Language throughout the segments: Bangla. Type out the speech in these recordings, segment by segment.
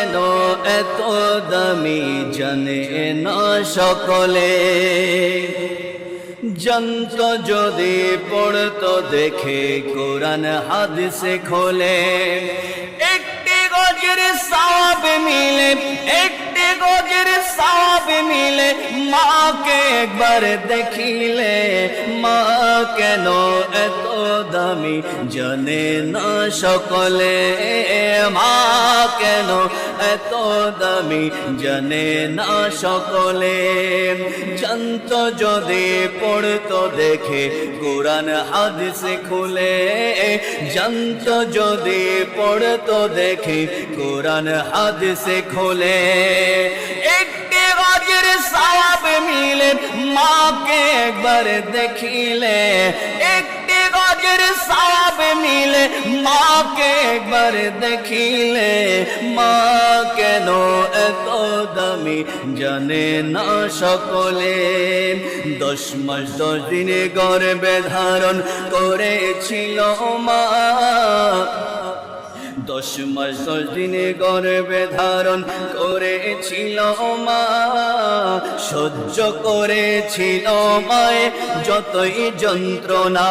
কেন এত দামি জানে না সকলে? যন্ত যদি পড়তো দেখে কোরআন হাদিসে খোলে। একটি গজের সাব মিলে, একটি গজের সাব মিলে মাকে একবার দেখিলে। মা কেন এত দামি জানে না সকলে? মা কেন এত দামি, জানে না সকলে। জানত যদি পড়তো দেখে, কোরআন, হাদিসে খুলে। জানত যদি পড়তো দেখে, কোরআন, হাদিসে খুলে। একটি গাজের সাব মিলে মাকে একবার দেখিলে। একটি গাজের সাব মিলে একবার দেখিলে মা কেন এত দামি? জানে না সকলে। দশ মাস, দশ দিনে গর্বে ধারণ করেছিল মা। দশ মাস, দশ দিনে গর্বে ধারণ করেছিল মা। সহ্য করেছিল মায়ে যতই যন্ত্রণা।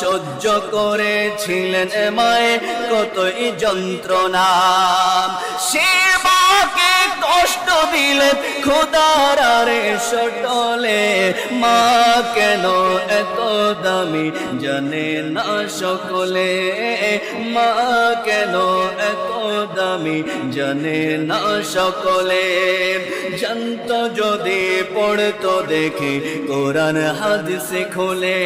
সহ্য করেছিলেন মায়ে কতই যন্ত্রণা। সে মাকে কষ্ট দিলে খোদার আরে সটলে মা কেন এত দামি জানে না সকলে? মা কেন এত দামি জানে না সকলে? জানত যদি পড়তো দেখে, কোরআন হাদিসে খোলে।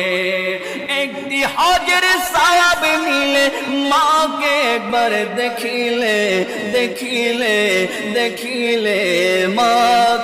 একটি হজের সাহাব মিলে মাকে একবার দেখিলে দেখিলে দেখিলে, মা